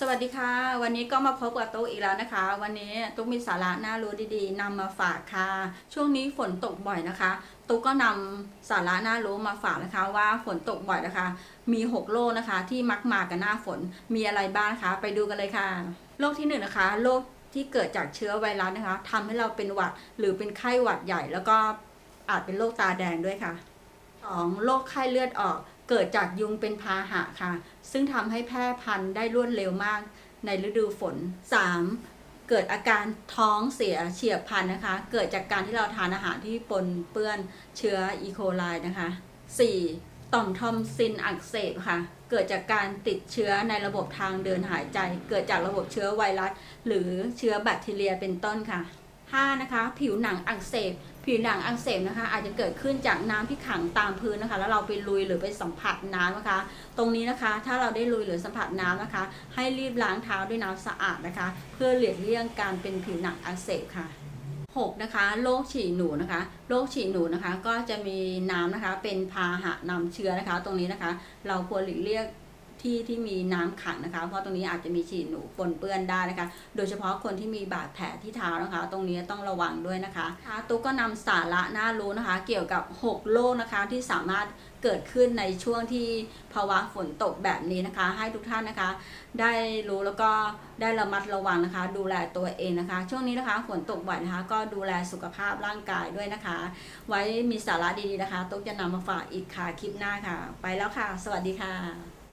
สวัสดีค่ะ วันนี้ก็มาพบกับตุ๊กอีกแล้วนะคะ วันนี้ตุ๊กมีสาระน่ารู้ดีๆนำมาฝากค่ะ ช่วงนี้ฝนตกบ่อยนะคะ ตุ๊กก็นำสาระน่ารู้มาฝากนะคะ ว่าฝนตกบ่อยนะคะ มี 6 โรคนะคะ ที่มักมากับหน้าฝนมีอะไรบ้างนะคะ ไปดูกันเลยค่ะโรคที่หนึ่งนะคะโรคที่เกิดจากเชื้อไวรัสนะคะทำให้เราเป็นหวัดหรือเป็นไข้หวัดใหญ่ แล้วก็อาจเป็นโรคตาแดงด้วยค่ะ 2. โรคไข้เลือดออก เกิดจากยุงเป็นพาหะค่ะ ซึ่งทำให้แพร่พันธุ์ได้รวดเร็วมากในฤดูฝน 3. เกิดอาการท้องเสียเฉียบพลันนะคะ เกิดจากการที่เราทานอาหารที่ปนเปื้อนเชื้ออีโคไลนะคะ 4. ต่อมทอมซินอักเสบค่ะ เกิดจากการติดเชื้อในระบบทางเดินหายใจ เกิดจากระบบเชื้อไวรัส หรือเชื้อแบคทีเรียเป็นต้นค่ะ 5. นะคะ ผิวหนังอักเสบ ผิวหนังอักเสบนะคะ อาจจะเกิดขึ้นจากน้ำที่ขังตามพื้นนะคะ แล้วเราไปลุยหรือไปสัมผัสน้ำนะคะ ตรงนี้นะคะ ถ้าเราได้ลุยหรือสัมผัสน้ำนะคะ ให้รีบล้างเท้าด้วยน้ำสะอาดนะคะ เพื่อหลีกเลี่ยงการเป็นผิวหนังอักเสบค่ะ 6. นะคะโรคฉี่หนูนะคะโรคฉี่หนูนะคะก็จะมีน้ำนะคะเป็นพาหะนำเชื้อนะคะ ตรงนี้นะคะ เราควรหลีกเลี่ยง ที่ที่มีน้ำขังนะคะ เพราะตรงนี้อาจจะมีฉี่หนูปนเปื้อนได้นะคะ โดยเฉพาะคนที่มีบาดแผลที่เท้านะคะ ตรงนี้ต้องระวังด้วยนะคะตุ๊กก็นำสาระน่ารู้นะคะ เกี่ยวกับ 6 โรคนะคะที่สามารถเกิดขึ้นในช่วงที่ภาวะฝนตกแบบนี้นะคะ ให้ทุกท่านนะคะ ได้รู้แล้วก็ได้ระมัดระวังนะคะ ดูแลตัวเองนะคะ ช่วงนี้นะคะฝนตกบ่อยนะคะ ก็ดูแลสุขภาพร่างกายด้วยนะคะ ไว้มีสาระดีๆนะคะตุ๊กจะนำมาฝากอีกค่ะคลิปหน้าค่ะ ไปแล้วค่ะ สวัสดีค่ะ